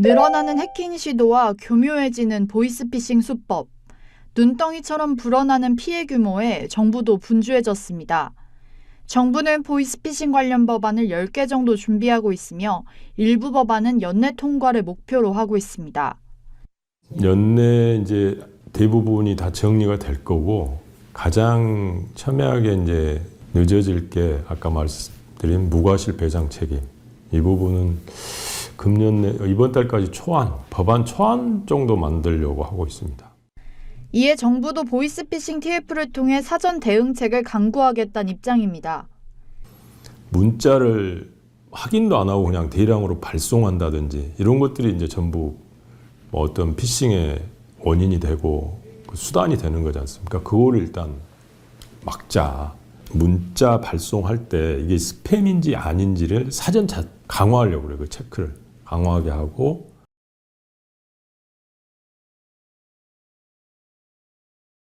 늘어나는 해킹 시도와 교묘해지는 보이스피싱 수법. 눈덩이처럼 불어나는 피해 규모에 정부도 분주해졌습니다. 정부는 보이스피싱 관련 법안을 10개 정도 준비하고 있으며 일부 법안은 연내 통과를 목표로 하고 있습니다. 연내 이제 대부분이 다 정리가 될 거고 가장 첨예하게 이제 늦어질 게 아까 말씀드린 무과실 배상 책임 이 부분은 금년 내 이번 달까지 초안 법안 초안 정도 만들려고 하고 있습니다. 이에 정부도 보이스피싱 TF를 통해 사전 대응책을 강구하겠다는 입장입니다. 문자를 확인도 안 하고 그냥 대량으로 발송한다든지 이런 것들이 이제 전부 뭐 어떤 피싱의 원인이 되고 그 수단이 되는 거지 않습니까? 그거를 일단 막자. 문자 발송할 때 이게 스팸인지 아닌지를 사전 자, 강화하려고 그래요. 그 체크를 강화하게 하고